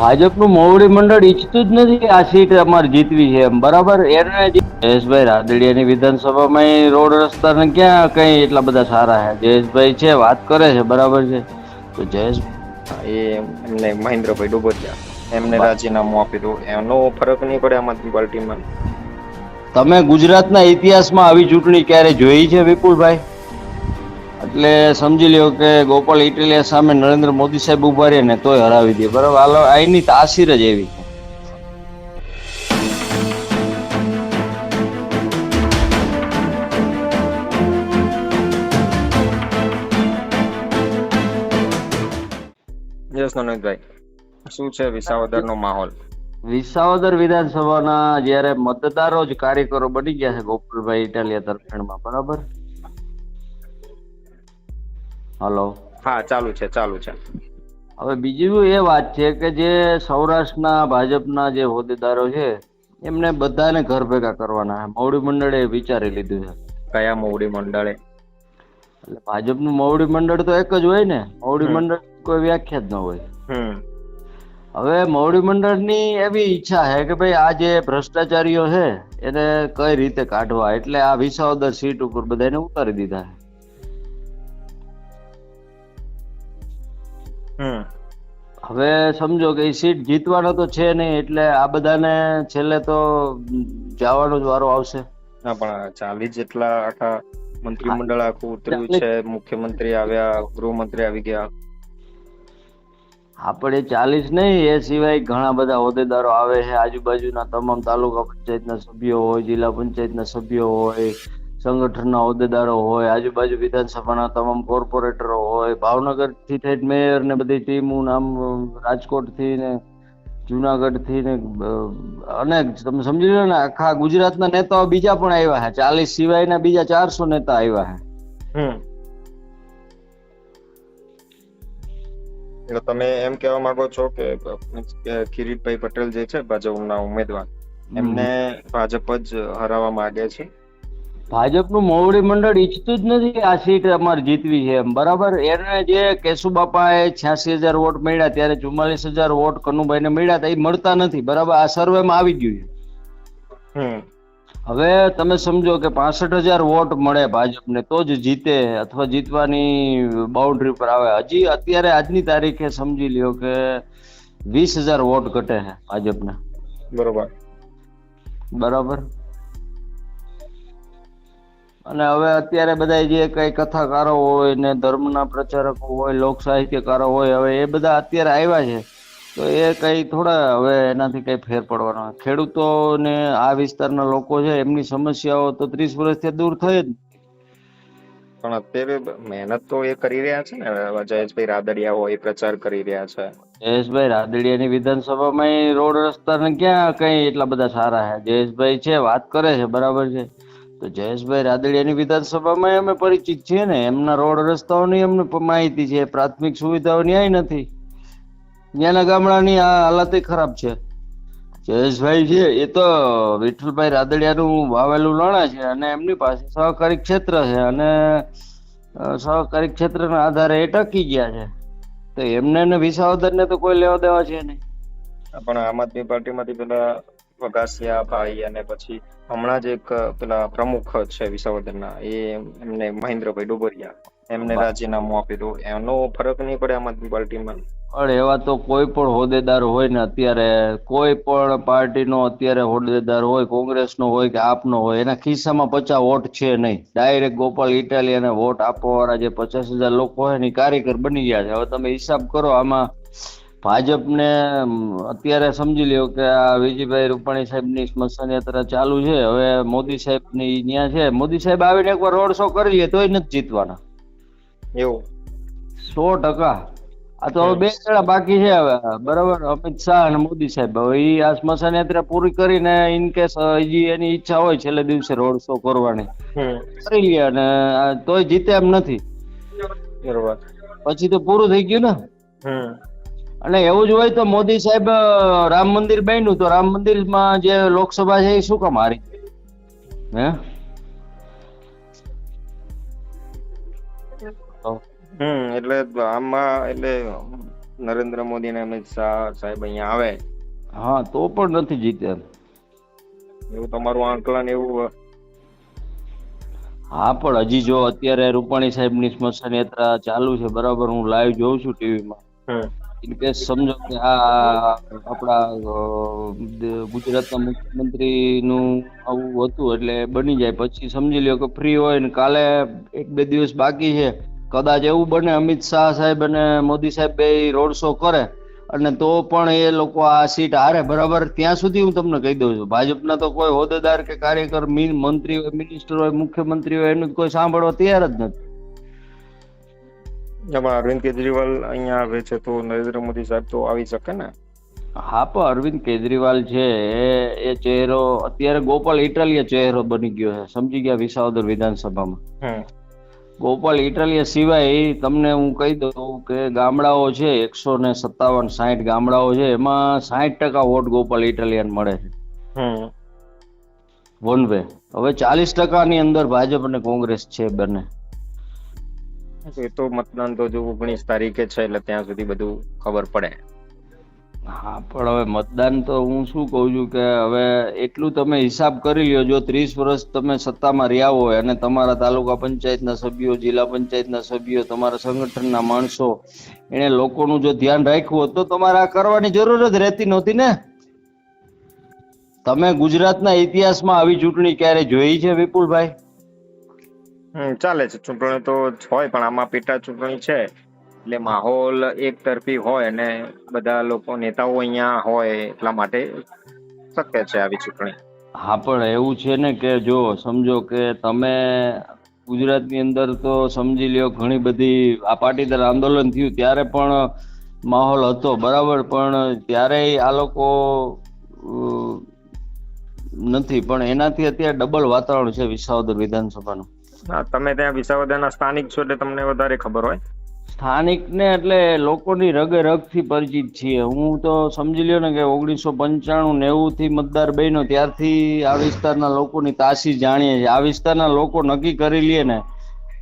ભાજપનું મોવડી મંડળ ઈચ્છતું જ નથી આ સીટ અમારે જીતવી છે એમ. બરાબર? એને જયેશભાઈ રાદડિયાની વિધાનસભામાં રોડ રસ્તાને ક્યાં કઈ એટલા બધા સારા છે? જયેશભાઈ છે વાત કરે છે બરાબર છે. તો જયેશ એ એમને મહેન્દ્રભાઈ ડોબરિયા એમને રાજીનામું આપી દઉં. એનો ફરક નહીં પડે આમ આદમી પાર્ટીમાં. તમે ગુજરાતના ઇતિહાસમાં આવી ચૂંટણી ક્યારે જોઈ છે વિપુલભાઈ? એટલે સમજી લ્યો કે ગોપાલ ઇટાલિયા સામે નરેન્દ્ર મોદી સાહેબ ઊભા રહે ને તોય હરાવી દે. બરાબર? આની તાસીર જ એવી છે. યસ શું છે વિસાવદર નો માહોલ? વિસાવદર વિધાનસભાના જ્યારે મતદારો જ કાર્યકરો બની ગયા છે ગોપાલભાઈ ઇટાલિયા તરફેણમાં. બરાબર? હલો. હા ચાલુ છે ચાલુ છે. હવે બીજું એ વાત છે કે જે સૌરાષ્ટ્રના ભાજપના જે હોદ્દેદારો છે એમને બધાને ઘર ભેગા કરવાના છે. મવડી મંડળે વિચારી લીધું છે. કયા મોવડી મંડળે? એટલે ભાજપનું મોવડી મંડળ તો એક જ હોય ને. મોવડી મંડળ કોઈ વ્યાખ્યા જ ન હોય. હમ. હવે મોવડી મંડળની એવી ઈચ્છા છે કે ભાઈ આ જે ભ્રષ્ટાચારીઓ છે એને કઈ રીતે કાઢવા? એટલે આ વિસાવદર સીટ ઉપર બધાને ઉતારી દીધા છે. હવે સમજો કે એ સીટ જીતવાનો તો છે નહીં એટલે આ બધાને છેલ્લે તો જવાનો જ વારો આવશે. ના પણ ચાલીસ જેટલા આખા મંત્રીમંડળ આખું ઉતર્યું છે મુખ્યમંત્રી આવ્યા ગૃહમંત્રી આવી ગયા. આપણે ચાલીસ નહીં એ સિવાય ઘણા બધા હોદ્દેદારો આવે છે. આજુબાજુના તમામ તાલુકા પંચાયતના સભ્યો હોય જિલ્લા પંચાયતના સભ્યો હોય સંગઠનના હોદ્દેદારો હોય આજુબાજુ વિધાનસભાના તમામ કોર્પોરેટરો હોય ભાવનગરથી થઈને મેયર ને બધી ટીમો નામ રાજકોટથી ને જુનાગઢથી ને અનેક તમે સમજી લો ને આખા ગુજરાતના નેતાઓ બીજા પણ આવ્યા છે. ચાલીસ સિવાયના બીજા ચારસો નેતા આવ્યા છે. હમ. એટલે તમે એમ કહેવા માંગો છો કે કિરીટભાઈ પટેલ જે છે ભાજપના ઉમેદવાર એમને ભાજપ જ હરાવવા માંગે છે? ભાજપનું મોવડી મંડળ ઈચ્છતું જ નથી આ સીટ અમારે જીતવી છે એમ. બરાબર? એને જે કેશુબાપાએ છ્યાસી હજાર વોટ મળ્યા ત્યારે ચુમ્માલીસ હજાર વોટ કનુભાઈને મળ્યા હતા એ મળતા નથી. બરાબર? આ સર્વેમાં આવી ગયું છે. હમ. હવે તમે સમજો કે પાસઠ હજાર વોટ મળે ભાજપને તો જ જીતે અથવા જીતવાની બાઉન્ડ્રી પર આવે. હજી અત્યારે આજની તારીખે સમજી લ્યો કે વીસ હજાર વોટ ઘટે છે ભાજપને. બરોબર. બરાબર? અને હવે અત્યારે બધા જે કઈ કથાકારો હોય ને ધર્મના પ્રચારકો હોય લોક સાહિત્યકારો હોય હવે એ બધા અત્યારે આવ્યા છે. તો એ કઈ થોડા હવે એનાથી કઈ ફેર પડવાનો. ખેડૂતોને આ વિસ્તારના લોકો છે એમની સમસ્યાઓ તો ત્રીસ વર્ષથી દૂર થઈ જ. પણ અત્યારે મહેનત તો એ કરી રહ્યા છે ને. જયેશભાઈ રાદડિયા હોય એ પ્રચાર કરી રહ્યા છે. જયેશભાઈ રાદડિયાની વિધાનસભામાં રોડ રસ્તા ને ક્યાં કઈ એટલા બધા સારા છે? જયેશભાઈ છે વાત કરે છે બરાબર છે. તો જયેશભાઈ રાદડિયાની વિધાનસભામાં અમે પરિચિત છીએ ને. એમના રોડ રસ્તાઓની અમને માહિતી છે. પ્રાથમિક સુવિધાઓ ન્યાય નથી. ત્યાંના ગામડાની આ હાલત ખરાબ છે. જયેશભાઈ છે, એ તો વિઠ્ઠલભાઈ રાદડિયાનું વાવેલું લણા છે અને એમની પાસે સહકારી ક્ષેત્ર છે અને સહકારી ક્ષેત્રના આધારે એ ટકી ગયા છે. તો એમને ને વિસાવદરને તો કોઈ લેવા દેવા છે નહીં. પણ આમ આદમી પાર્ટીમાંથી પેલા વગાસિયા ભાઈ અને પછી હમણાં જ એક પેલા પ્રમુખ છે વિસાવદરના એ એમને મહેન્દ્રભાઈ ડુબરિયા એમને રાજીનામું આપી દઉં એનો ફરક નહીં પડે આમ આદમી પાર્ટીમાં. પણ એવા તો કોઈ પણ હોદ્દેદાર હોય ને અત્યારે કોઈ પણ પાર્ટીનો અત્યારે હોદ્દેદાર હોય કોંગ્રેસનો હોય કે આપનો હોય એના ખિસ્સામાં પચાસ વોટ છે નહીં. ડાયરેક્ટ ગોપાલ ઇટાલિયાને વોટ આપવા વાળા જે પચાસ હજાર લોકો હોય ને કાર્યકર બની ગયા છે. હવે તમે હિસાબ કરો આમાં ભાજપને અત્યારે સમજી લ્યો કે આ વિજયભાઈ રૂપાણી સાહેબની સ્મશાન યાત્રા ચાલુ છે. હવે મોદી સાહેબની ત્યાં છે. મોદી સાહેબ આવીને એકવાર રોડ શો કરી લે તોય નથી જીતવાના. એવું. સો ટકા. આ તો હવે બે જણા બાકી છે હવે. બરાબર? અમિત શાહ અને મોદી સાહેબ. હવે એ આ સ્મશાન યાત્રા પૂરી કરીને ઇન કેસ હજી એની ઈચ્છા હોય છેલ્લે દિવસે રોડ શો કરવાની. કરી લે અને તોય જીતે એમ નથી. બરોબર. પછી તો પૂરું થઈ ગયું ને? હમ. અને એવું જ હોય તો મોદી સાહેબ રામ મંદિર બન્યું તો રામ મંદિરમાં જે લોકસભા છે એ શું કામ હારી? હે? હમ એટલે આમાં એટલે નરેન્દ્ર મોદી ને અમિત શાહ સાહેબ અહીંયા આવે. હા તો પણ નથી જીત્યા એવું તમારું આંકલન એવું હા પણ હજી જો અત્યારે રૂપાણી સાહેબની સ્મશાન યાત્રા ચાલુ છે બરાબર હું લાઈવ જોઉં છું ટીવીમાં હમ ઇન કેસ સમજો કે આ આપણા ગુજરાતના મુખ્યમંત્રીનું આવું હતું એટલે બની જાય. પછી સમજી લ્યો કે ફ્રી હોય ને કાલે એક બે દિવસ બાકી છે. કદાચ એવું બને અમિત શાહ સાહેબ અને મોદી સાહેબ બે રોડ શો કરે અને તો પણ એ લોકો આ સીટ હારે, બરાબર? ત્યાં સુધી હું તમને કહી દઉં છું. ભાજપના તો કોઈ હોદ્દેદાર કે કાર્યકર મંત્રી હોય, મિનિસ્ટર હોય, મુખ્યમંત્રી હોય, એનું કોઈ સાંભળવા તૈયાર જ નથી. એમાં અરવિંદ કેજરીવાલ અહીંયા આવે છે તો નરેન્દ્ર મોદી સાહેબ તો આવી શકે ને? હા પણ અરવિંદ કેજરીવાલ છે એ ચહેરો અત્યારે ગોપાલ ઇટાલિયા ચહેરો બની ગયો છે. સમજી ગયા વિસાવદર વિધાનસભામાં? ગોપાલ ઇટાલિયા સિવાય તમને હું કહી દઉં કે ગામડાઓ છે એકસો ને સત્તાવન સાહીઠ ગામડાઓ છે એમાં સાહીઠ ટકા વોટ ગોપાલ ઇટાલિયન મળે છે. One way. હવે ચાલીસ ટકાની અંદર ભાજપ અને કોંગ્રેસ છે બંને. એ તો મતદાન તો જો ઓગણીસ તારીખે છે, એટલે ત્યાં સુધી બધું ખબર પડે. હા, પણ હવે મતદાન તો હું શું કહું છું કે હવે એટલું તમે હિસાબ કરી લ્યો, જો ત્રીસ વર્ષ તમે સત્તામાં રહ્યા હોય અને તમારા તાલુકા પંચાયતના સભ્યો, જિલ્લા પંચાયતના સભ્યો, તમારા સંગઠનના માણસો, એને લોકોનું જો ધ્યાન રાખ્યું તો તમારે આ કરવાની જરૂર જ રહેતી નહોતી ને? તમે ગુજરાતના ઇતિહાસમાં આવી ચૂંટણી ક્યારે જોઈ છે વિપુલભાઈ? હમ, ચાલે છે. ચૂંટણી તો હોય, પણ આમાં પેટા ચૂંટણી છે. એટલે માહોલ એક તરફી હોય અને બધા લોકો, નેતાઓ અહીંયા હોય એટલા માટે શક્ય છે આવી ચૂંટણી. હા, પણ એવું છે ને કે જો સમજો કે તમે ગુજરાતની અંદર તો સમજી લ્યો, ઘણી બધી આ પાટીદાર આંદોલન થયું ત્યારે પણ માહોલ હતો, બરાબર? પણ ત્યારે આ લોકો નથી. પણ એનાથી અત્યારે ડબલ વાતાવરણ છે વિસાવદર વિધાનસભાનું. હા, તમે ત્યાં વિસાવદરના સ્થાનિક છો એટલે તમને વધારે ખબર હોય. સ્થાનિક ને એટલે લોકોની રગે રગથી પરિચિત છીએ. હું તો સમજી લ્યો ને કે ઓગણીસો પંચાણું નેવું થી મતદાર બન્યો, ત્યારથી આ વિસ્તારના લોકોની તાસી જાણીએ છીએ. આ વિસ્તારના લોકો નક્કી કરી લે ને,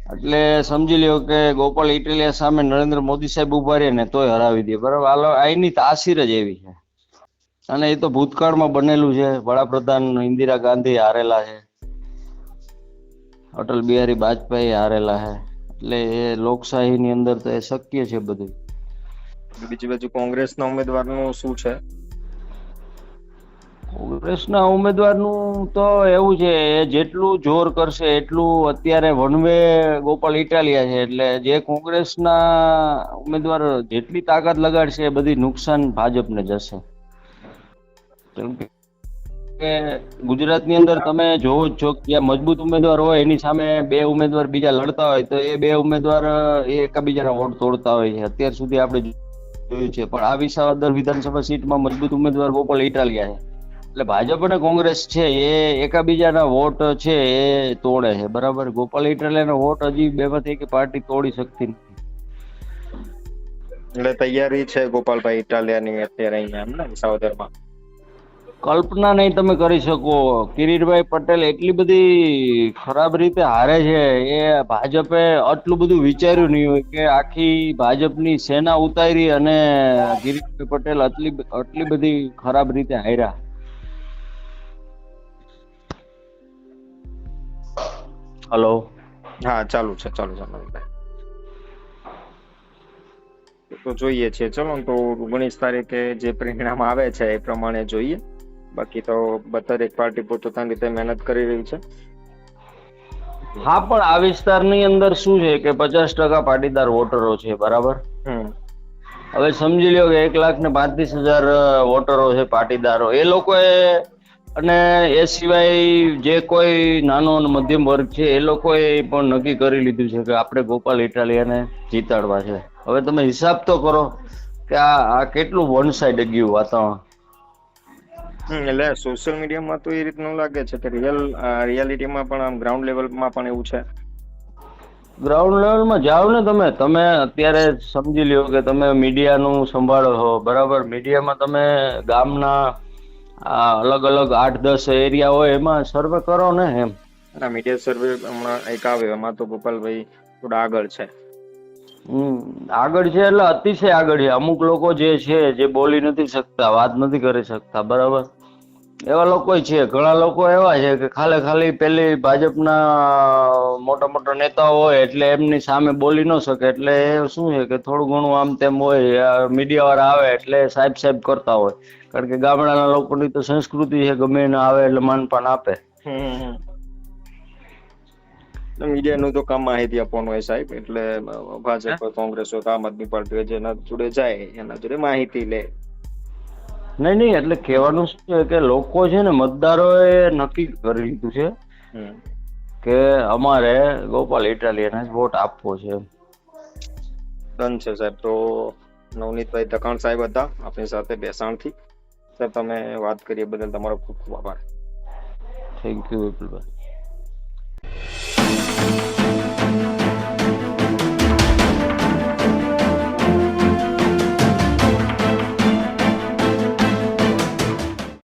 એટલે સમજી લ્યો કે ગોપાલ ઇટાલિયા સામે નરેન્દ્ર મોદી સાહેબ ઊભા રહે ને તોય હરાવી દે. બરાબર? આ અહીંની તાસીર જ એવી છે. અને એ તો ભૂતકાળમાં બનેલું છે. વડાપ્રધાન ઇન્દિરા ગાંધી હારેલા છે. અટલ બિહારી વાજપેયી હારેલા છે એટલે એ લોકશાહીની અંદર તો એ શક્ય છે બધું. બીજી બાજુ કોંગ્રેસના ઉમેદવારનું શું છે? કોંગ્રેસના ઉમેદવારનું તો એવું છે એ જેટલું જોર કરશે એટલું અત્યારે વનવે ગોપાલ ઇટાલિયા છે એટલે જે કોંગ્રેસના ઉમેદવાર જેટલી તાકાત લગાડશે એ બધી નુકસાન ભાજપને જશે. કેમ કે કે ગુજરાતની અંદર તમે જોવો જ છો કે મજબૂત ઉમેદવાર હોય એની સામે બે ઉમેદવાર બીજા લડતા હોય, તો એ બે ઉમેદવાર એ એકબીજાના વોટ તોડતા હોય છે. અત્યાર સુધી આપણે જોયું છે. પણ આ વિસાવદર વિધાનસભા સીટમાં મજબૂત ઉમેદવાર ગોપાલ ઇટાલિયા છે. એટલે ભાજપ અને કોંગ્રેસ છે, એ એકાબીજાના વોટ છે, એ તોડે છે. બરાબર? ગોપાલ ઇટાલિયાનો વોટ હજી બેમાંથી એક પાર્ટી તોડી શકતી નથી. એટલે તૈયારી છે ગોપાલભાઈ ઇટાલિયાની અત્યારે અહીંયા એમ ને વિસાવદરમાં? કલ્પના નહીં તમે કરી શકો. કિરીટભાઈ પટેલ એટલી બધી ખરાબ રીતે હારે છે. એ ભાજપે આટલું બધું વિચાર્યું નહીં હોય કે આખી ભાજપની સેના ઉતારી અને કિરીટભાઈ પટેલ આટલી આટલી બધી ખરાબ રીતે હાર્યા. હલો. હા, ચાલુ છે, ચાલુ ચાલુ તો જોઈએ છે. ચલો તો ઓગણીસ તારીખે જે પરિણામ આવે છે એ પ્રમાણે જોઈએ. બાકી તો બધા એક પાર્ટી પોતપોતાની રીતે મહેનત કરી રહી છે. હા પણ આ વિસ્તારની અંદર શું છે કે પચાસ ટકા પાટીદાર વોટરો છે બરાબર? હવે સમજી લ્યો કે એક લાખ ને પાંત્રીસ હજાર વોટરો છે પાટીદારો. એ લોકોએ અને એ સિવાય જે કોઈ નાનો અને મધ્યમ વર્ગ છે એ લોકોએ પણ નક્કી કરી લીધું છે કે આપણે ગોપાલ ઇટાલિયાને જીતાડવા છે. હવે તમે હિસાબ તો કરો કે આ આ કેટલું વન સાઈડ ગયું વાતાવરણ? એટલે સોશિયલ મીડિયામાં તો એ રીતનું લાગે છે કે રિયલ રિયાલિટીમાં પણ આમ ગ્રાઉન્ડ લેવલમાં પણ એવું છે. ગ્રાઉન્ડ લેવલમાં જાઓ ને તમે તમે અત્યારે સમજી લ્યો કે તમે મીડિયાનું સંભાળો છો બરાબર? મીડિયામાં તમે ગામના અલગ અલગ આઠ દસ એરિયા હોય એમાં સર્વે કરો ને એમ. ના મીડિયા સર્વે હમણાં એક આવ્યો એમાં તો ગોપાલભાઈ થોડા આગળ છે. આગળ છે એટલે અતિશય આગળ છે. અમુક લોકો જે છે જે બોલી નથી શકતા વાત નથી કરી શકતા બરાબર? એવા લોકો છે ઘણા લોકો એવા છે કે ખાલી ખાલી પેલી ભાજપના મોટા મોટા નેતાઓ હોય એટલે એમની સામે બોલી ન શકે એટલે એ શું છે કે થોડું ઘણું આમ તેમ હોય મીડિયા વાળા આવે એટલે સાહેબ સાહેબ કરતા હોય. કારણ કે ગામડાના લોકોની તો સંસ્કૃતિ છે ગમે એને આવે એટલે માનપાન આપે. મીડિયાનું તો કામ માહિતી આપવાનું હોય સાહેબ એટલે ભાજપ કોંગ્રેસ હોય આમ આદમી પાર્ટી હોય જેના જોડે જાય એના જોડે માહિતી લે. નહીં નહીં એટલે કહેવાનું શું છે કે લોકો છે ને મતદારોએ નક્કી કરી લીધું છે કે અમારે ગોપાલ ઇટાલિયને જ વોટ આપવો છે. ડન છે સાહેબ. તો નવનીતભાઈ ધકાણ સાહેબ હતા આપણી સાથે બેસાણથી. સાહેબ તમે વાત કરીએ બદલ તમારો ખૂબ ખૂબ આભાર. Thank you Vipulbhai.